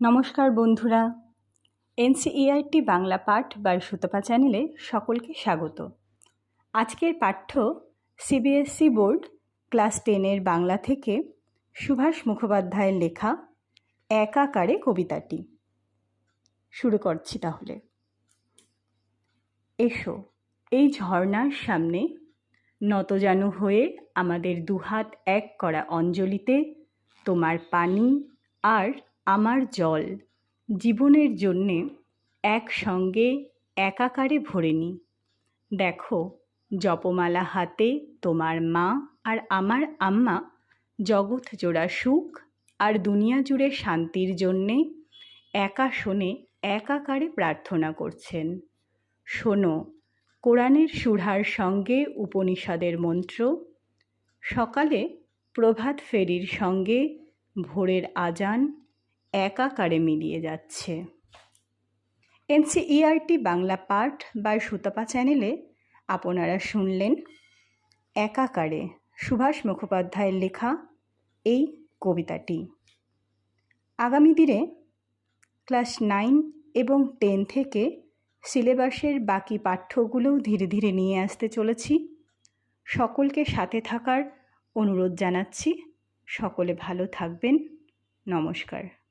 নমস্কার বন্ধুরা। এনসিইআরটি বাংলা পাঠ বা সুতপা চ্যানেলে সকলকে স্বাগত। আজকের পাঠ্য সিবিএসসি বোর্ড ক্লাস টেনের বাংলা থেকে সুভাষ মুখোপাধ্যায়ের লেখা একাকারে কবিতাটি। শুরু করছি তাহলে। এসো, এই ঝর্ণার সামনে নতজানু হয়ে আমাদের দুহাত এক করা অঞ্জলিতে তোমার পানি আর আমার জল জীবনের জন্যে একসঙ্গে একাকারে ভরে নি। দেখো, জপমালা হাতে তোমার মা আর আমার আম্মা জগৎ জোড়া সুখ আর দুনিয়া জুড়ে শান্তির জন্যে একা শোনে একাকারে প্রার্থনা করছেন। শোনো, কোরআনের সুরার সঙ্গে উপনিষদের মন্ত্র, সকালে প্রভাত ফেরির সঙ্গে ভোরের আজান একাকারে মিলিয়ে যাচ্ছে। এনসিইআরটি বাংলা পাঠ বা সুতপা চ্যানেলে আপনারা শুনলেন একাকারে সুভাষ মুখোপাধ্যায়ের লেখা এই কবিতাটি। আগামী দিনে ক্লাস নাইন এবং টেন থেকে সিলেবাসের বাকি পাঠ্যগুলোও ধীরে ধীরে নিয়ে আসতে চলেছি। সকলকে সাথে থাকার অনুরোধ জানাচ্ছি। সকলে ভালো থাকবেন। নমস্কার।